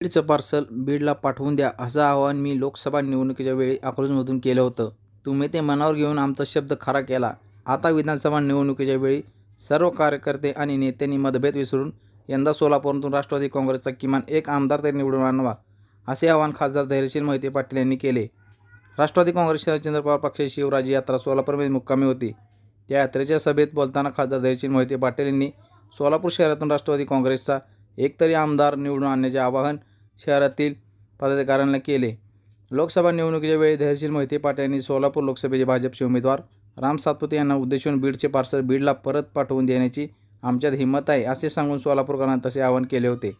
बीडचं parcel बीडला पाठवून द्या असं आवाहन मी लोकसभा निवडणुकीच्या वेळी अकलूजमधून केलं होतं. तुम्ही ते मनावर घेऊन आमचा शब्द खरा केला. आता विधानसभा निवडणुकीच्या वेळी सर्व कार्यकर्ते आणि नेत्यांनी मतभेद विसरून यंदा सोलापूरमधून राष्ट्रवादी काँग्रेसचा किमान एक आमदार तरी निवडून आणवा असे आवाहन खासदार धैर्यशील मोहिते पाटील यांनी केले. राष्ट्रवादी काँग्रेस राजेंद्र पवार पक्षाची शिवराजी यात्रा सोलापूरमध्ये मुक्कामी होती. त्या यात्रेच्या सभेत बोलताना खासदार धैर्यशील मोहिते पाटील यांनी सोलापूर शहरातून राष्ट्रवादी काँग्रेसचा एकतरी आमदार निवडून आणण्याचे आवाहन शहरातील पदाधिकाऱ्यांना केले. लोकसभा निवडणुकीच्या वेळी धैर्यशील मोहिते पाटील यांनी सोलापूर लोकसभेचे भाजपचे उमेदवार राम सातपुते यांना उद्देशून बीडचे पार्सल बीडला परत पाठवून देण्याची आमच्यात हिंमत आहे असे सांगून सोलापूरकरांना तसे आवाहन केले होते.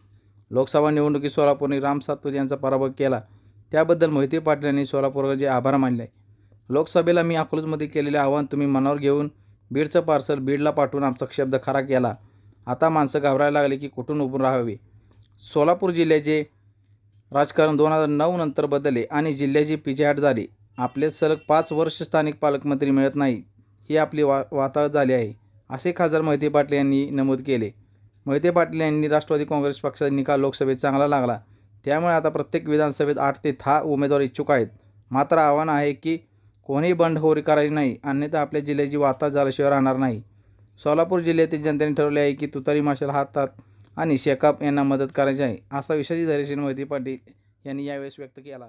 लोकसभा निवडणुकीत सोलापूरने राम सातपुते यांचा पराभव केला. त्याबद्दल मोहिते पाटील यांनी सोलापूरकरांचे आभार मानले. लोकसभेला मी अकलूजमध्ये केलेले आवाहन तुम्ही मनावर घेऊन बीडचं पार्सल बीडला पाठवून आमचा शब्द खरा केला. आता माणसं घाबरायला लागली की कुठून उभून राहावे? सोलापूर जिल्ह्याचे राजकारण दोन हजार नऊ नंतर बदलले आणि जिल्ह्याची पिछेहाट झाली. आपले सलग पाच वर्ष स्थानिक पालकमंत्री मिळत नाही ही आपली वा वाताहत झाली आहे असे खासदार मोहिते पाटील यांनी नमूद केले. मोहिते पाटील यांनी राष्ट्रवादी काँग्रेस पक्षाचा निकाल लोकसभेत चांगला लागला. त्यामुळे आता प्रत्येक विधानसभेत आठ ते दहा उमेदवार इच्छुक आहेत. मात्र आव्हान आहे की कोणीही बंडखोरी करायची नाही अन्यथा आपल्या जिल्ह्याची वाता झाल्याशिवाय राहणार नाही. सोलापूर जिल्ह्यातील जनतेने ठरवले आहे की तुतारी माशाल हातात आणि शेकाप यांना मदत करायची आहे असा विश्वासी धैर्यशील मोहिती पाटील यांनी यावेळेस व्यक्त केला.